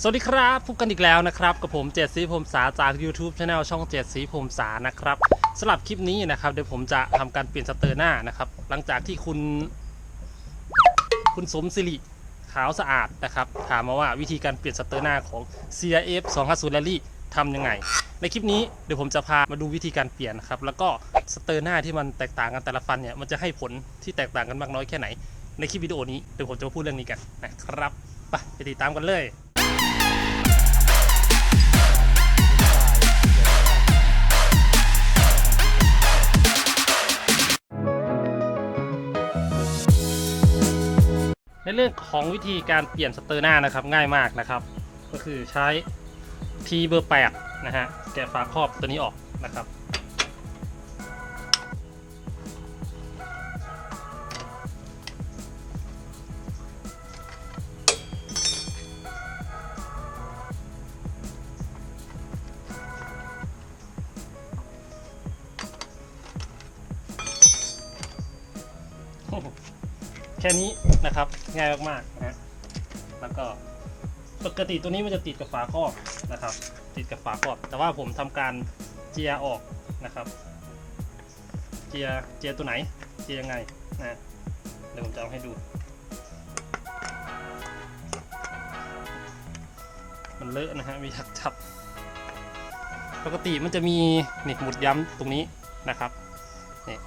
สวัสดีครับพบกันอีกแล้วนะครับกับผมเจ็ดสีผมสาจาก YouTube Channel ช่องเจ็ดสีผมสานะครับสำหรับคลิปนี้นะครับเดี๋ยวผมจะทำการเปลี่ยนสเตอร์หน้านะครับ หลังจากที่คุณ คุณสมศิริขาวสะอาดนะครับ ถามมาว่าวิธีการเปลี่ยนสเตอร์หน้าของ CRF 250 Rally ทำยังไง ในคลิปนี้เดี๋ยวผมจะพามาดูวิธีการเปลี่ยนนะครับแล้วก็สเตอร์หน้าที่มันแตกต่างกันแต่ละฟันเนี่ยมันจะให้ผลที่แตกต่างกันมากน้อยแค่ไหน ในคลิปวิดีโอนี้เดี๋ยวผมจะมาพูดเรื่องนี้กันนะครับไปไปติดตามกันเลย ในเรื่องของวิธีการเปลี่ยนสเตอร์หน้านะครับง่ายมากนะครับ ก็คือใช้ทีเบอร์8นะฮะแกะฝาครอบตัวนี้ออกนะครับ แค่นี้นะครับ ง่ายมากๆนะฮะแล้วก็ปกติตัวนี้มันจะติดกับฝาครอบนะครับ ติดกับฝาครอบ แต่ว่าผมทำการเจียออกนะครับ เจียเจียตัวไหน เจียยังไงนะเดี๋ยวผมจะเอาให้ดู มันเลอะนะฮะมีทักจับ ปกติมันจะมีนี่หมุดย้ำตรงนี้นะครับนี่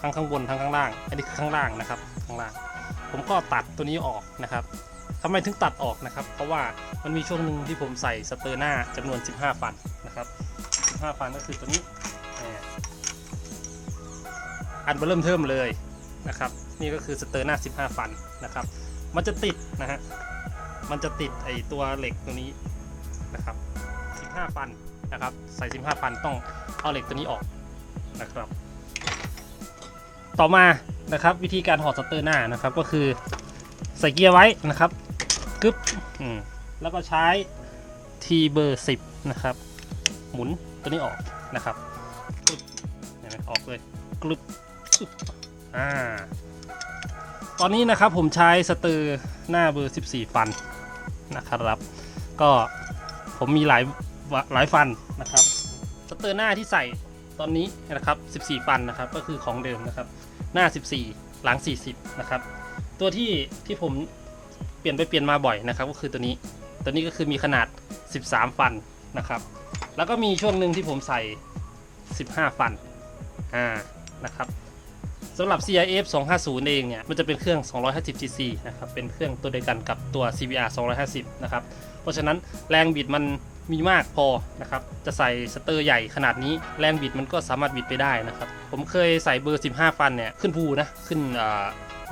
ทั้งข้างบนทั้งข้างล่าง อันนี้คือข้างล่างนะครับ ข้างล่าง ผมก็ตัดตัวนี้ออกนะครับทำไมถึงตัดออกนะครับ เพราะว่ามันมีช่วงหนึ่งที่ผมใส่สเตอร์หน้าจำนวน 15 ฟันนะครับ 15 ฟันก็คือตัวนี้อันเริ่มเทิมเลยนะครับ นี่ก็คือสเตอร์หน้า 15 ฟันนะครับ มันจะติดนะฮะมันจะติดไอตัวเหล็กตัวนี้นะครับ 15 ฟันนะครับ ใส่ 15 ฟันต้องเอาเหล็กตัวนี้ออกนะครับ ต่อมา นะครับวิธีการถอดสเตอร์หน้านะครับก็คือใส่เกียร์ไว้นะครับกึ๊บแล้วก็ใช้ T เบอร์10นะครับ หมุนตัวนี้ออกนะครับกึ๊บเห็นไหมออกเลยกรึบอึ๊บอ่าตอนนี้นะครับผมใช้สเตอร์หน้าเบอร์ 14 ฟันนะครับ ก็ผมมีหลายหลายฟันนะครับ สเตอร์หน้าที่ใส่ตอนนี้นะครับ 14 ฟันนะครับ ก็คือของเดิมนะครับ หน้า 14 หลัง 40 นะครับ ตัวที่ที่ผมเปลี่ยนไปเปลี่ยนมาบ่อยนะครับก็คือตัวนี้ ตัวนี้ก็คือมีขนาด 13 ฟันนะครับ แล้วก็มีช่วงหนึ่งที่ผมใส่ 15 ฟัน อ่า นะครับสำหรับ CIF 250 เองเนี่ย มันจะเป็นเครื่อง 250cc นะครับ เป็นเครื่องตัวเดียวกันกับตัว CBR 250 นะครับ เพราะฉะนั้นแรงบิดมัน มีมากพอนะครับ จะใส่สเตอร์ใหญ่ขนาดนี้แรงบิดมันก็สามารถบิดไปได้นะครับ ผมเคยใส่เบอร์ 15 ฟันเนี่ยขึ้นภูนะขึ้น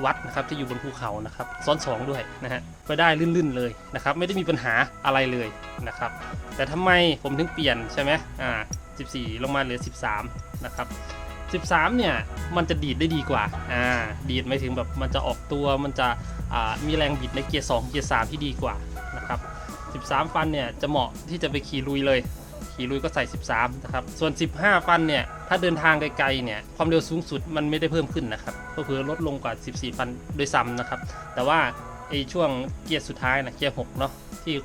วัดนะครับที่อยู่บนภูเขานะครับซ้อนสองด้วยนะฮะไปได้ลื่นๆเลยนะครับไม่ได้มีปัญหาอะไรเลยนะครับ แต่ทำไมผมถึงเปลี่ยนใช่ไหมอ่า14 ลงมาเหลือ 13 นะครับ13 เนี่ย มันจะดีดได้ดีกว่า อ่า ดีดไม่ถึงแบบมันจะออกตัว มันจะอ่ามีแรงบิดในเกียร์ 2 เกียร์ 3 ที่ดีกว่า 13 ฟันเนี่ยจะเหมาะที่จะไปขี่ลุยเลย ขี่ลุยก็ใส่ 13 นะครับ ส่วน 15 ฟันเนี่ยถ้าเดินทางไกลๆเนี่ยความเร็วสูงสุดมันไม่ได้เพิ่มขึ้นนะครับก็คือลดลงกว่า 14 ฟันโดยซ้ำนะครับ แต่ว่าไอช่วงเกียร์สุดท้ายนะเกียร์6เนาะที่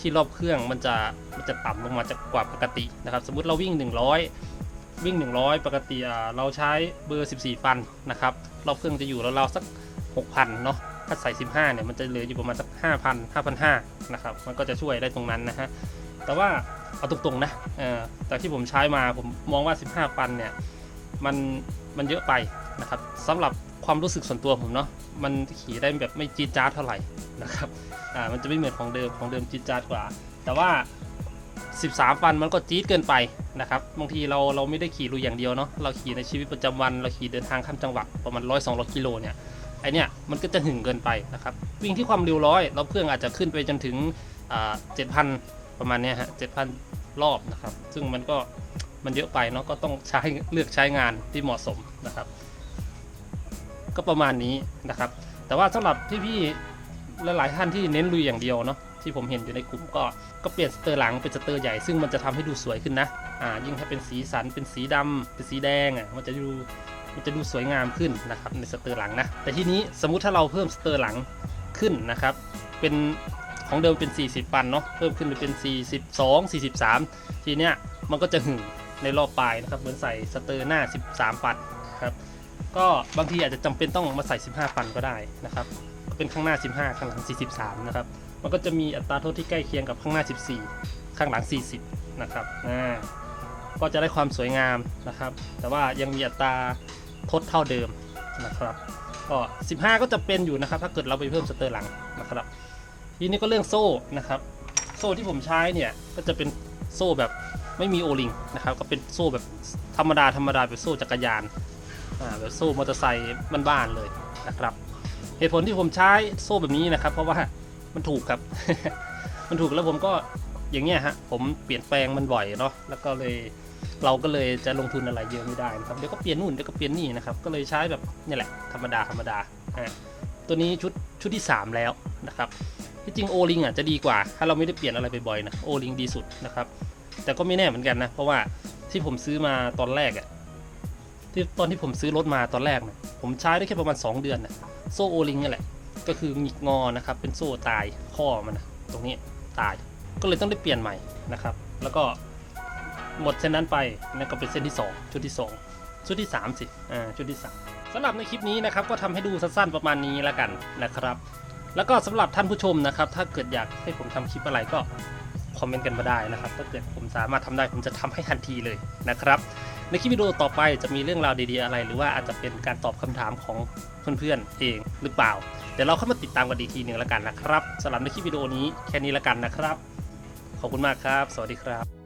ที่รอบเครื่องมันจะมันจะต่ำลงมาจากกว่าปกตินะครับ สมมติเราวิ่ง 100 วิ่ง 100 ปกติเราใช้เบอร์ 14 ฟันนะครับรอบเครื่องจะอยู่แล้วเราๆสัก 6,000เนาะ ถ้าใส่ 15 เนี่ย มันจะเหลืออยู่ประมาณสัก5,000 5,500นะครับ มันก็จะช่วยได้ตรงนั้นนะฮะ แต่ว่าเอาตรงๆนะเออจากที่ผมใช้มาผมมองว่า 15ฟันเนี่ย มันมันเยอะไปนะครับสำหรับความรู้สึกส่วนตัวผมเนาะ มันขี่ได้แบบไม่จี๊ดจ๊าดเท่าไหร่นะครับ อ่า มันจะไม่เหมือนของเดิม ของเดิมจี๊ดจ๊าดกว่า แต่ว่า 13ฟันมันก็จี๊ดเกินไปนะครับ บางทีเราเราไม่ได้ขี่ลุยอย่างเดียวเนาะ เราขี่ในชีวิตประจำวัน เราขี่เดินทางข้ามจังหวัดประมาณ100-200กิโลเนี่ย ไอเนี่ยมันก็จะหึงเกินไปนะครับวิ่งที่ความเร็วร้อยเราเครื่องอาจจะขึ้นไปจนถึงเจ็ดพันประมาณเนี้ยฮะเจ็ดพันรอบนะครับ ซึ่งมันก็มันเยอะไปเนาะก็ต้องใช้เลือกใช้งานที่เหมาะสมนะครับ ก็ประมาณนี้นะครับ แต่ว่าสำหรับพี่ๆหลายๆท่านที่เน้นลุยอย่างเดียวเนาะที่ผมเห็นอยู่ในกลุ่มก็ก็เปลี่ยนสเตอร์หลังเป็นสเตอร์ใหญ่ซึ่งมันจะทำให้ดูสวยขึ้นนะอ่ายิ่งถ้าเป็นสีสันเป็นสีดำเป็นสีแดงอะมันจะดู มันจะดูสวยงามขึ้นนะครับในสเตอร์หลังนะ แต่ทีนี้สมมุติถ้าเราเพิ่มสเตอร์หลังขึ้นนะครับ เป็นของเดิมเป็น 40ฟันเนาะ เพิ่มขึ้นไปเป็น 42 43 ทีเนี้ยมันก็จะหึงในรอบปลายนะครับ เหมือนใส่สเตอร์หน้า 13ฟันครับ ก็บางทีอาจจะจำเป็นต้องมาใส่ 15ฟันก็ได้นะครับ เป็นข้างหน้า 15 ข้างหลัง 43 นะครับ มันก็จะมีอัตราโทษที่ใกล้เคียงกับข้างหน้า 14 ข้างหลัง 40 นะครับ อ่า ก็จะได้ความสวยงามนะครับ แต่ว่ายังมีอัตราทษเท่าเดิมนะครับก็ 15 ก็จะเป็นอยู่นะครับ ถ้าเกิดเราไปเพิ่มสเตอร์หลังนะครับ ทีนี้ก็เรื่องโซ่นะครับ โซ่ที่ผมใช้เนี่ยก็จะเป็นโซ่แบบไม่มีโอลิงนะครับก็เป็นโซ่แบบธรรมดาธรรมดาเป็นโซ่จักรยานอ่าแบบโซ่มอเตอร์ไซค์บ้านๆเลยนะครับเหตุผลที่ผมใช้โซ่แบบนี้นะครับ เพราะว่ามันถูกครับ มันถูกแล้วผมก็อย่างเงี้ยฮะผมเปลี่ยนแปลงมันบ่อยเนาะแล้วก็เลย เราก็เลยจะลงทุนอะไรเยอะไม่ได้นะครับเดี๋ยวก็เปลี่ยนนู่นเดี๋ยวก็เปลี่ยนนี่นะครับก็เลยใช้แบบนี่แหละธรรมดาธรรมดาอ่าตัวนี้ชุดชุดที่ 3 แล้วนะครับที่จริงโอลิงอะจะดีกว่า ถ้าเราไม่ได้เปลี่ยนอะไรบ่อยๆนะโอลิงดีสุดนะครับแต่ก็ไม่แน่เหมือนกันนะเพราะว่าที่ผมซื้อมาตอนแรกอะที่ตอนที่ผมซื้อรถมาตอนแรกนะผมใช้ได้แค่ประมาณ 2 เดือนนะโซ่โอลิงนี่แหละก็คือหงิกงอนะครับเป็นโซ่ตายข้อมันนะตรงนี้ตายก็เลยต้องได้เปลี่ยนใหม่นะครับ แล้วก็ หมดเส้นนั้นไปนั่นก็เป็นเส้นที่ 2 ชุดที่ 2 ชุดที่ 3 สิอ่าชุดที่ 3สำหรับในคลิปนี้นะครับก็ทำให้ดูสั้นๆประมาณนี้แล้วกันนะครับ แล้วก็สำหรับท่านผู้ชมนะครับ ถ้าเกิดอยากให้ผมทำคลิปอะไรก็คอมเมนต์กันมาได้นะครับ ถ้าเกิดผมสามารถทำได้ผมจะทำให้ทันทีเลยนะครับ ในคลิปวิดีโอต่อไปจะมีเรื่องราวดีๆอะไร หรือว่าอาจจะเป็นการตอบคำถามของเพื่อนๆเองหรือเปล่า เดี๋ยวเราเข้ามาติดตามกันอีกทีหนึ่งแล้วกันนะครับสำหรับในคลิปวิดีโอนี้แค่นี้แล้วกันนะครับ ขอบคุณมากครับ สวัสดีครับ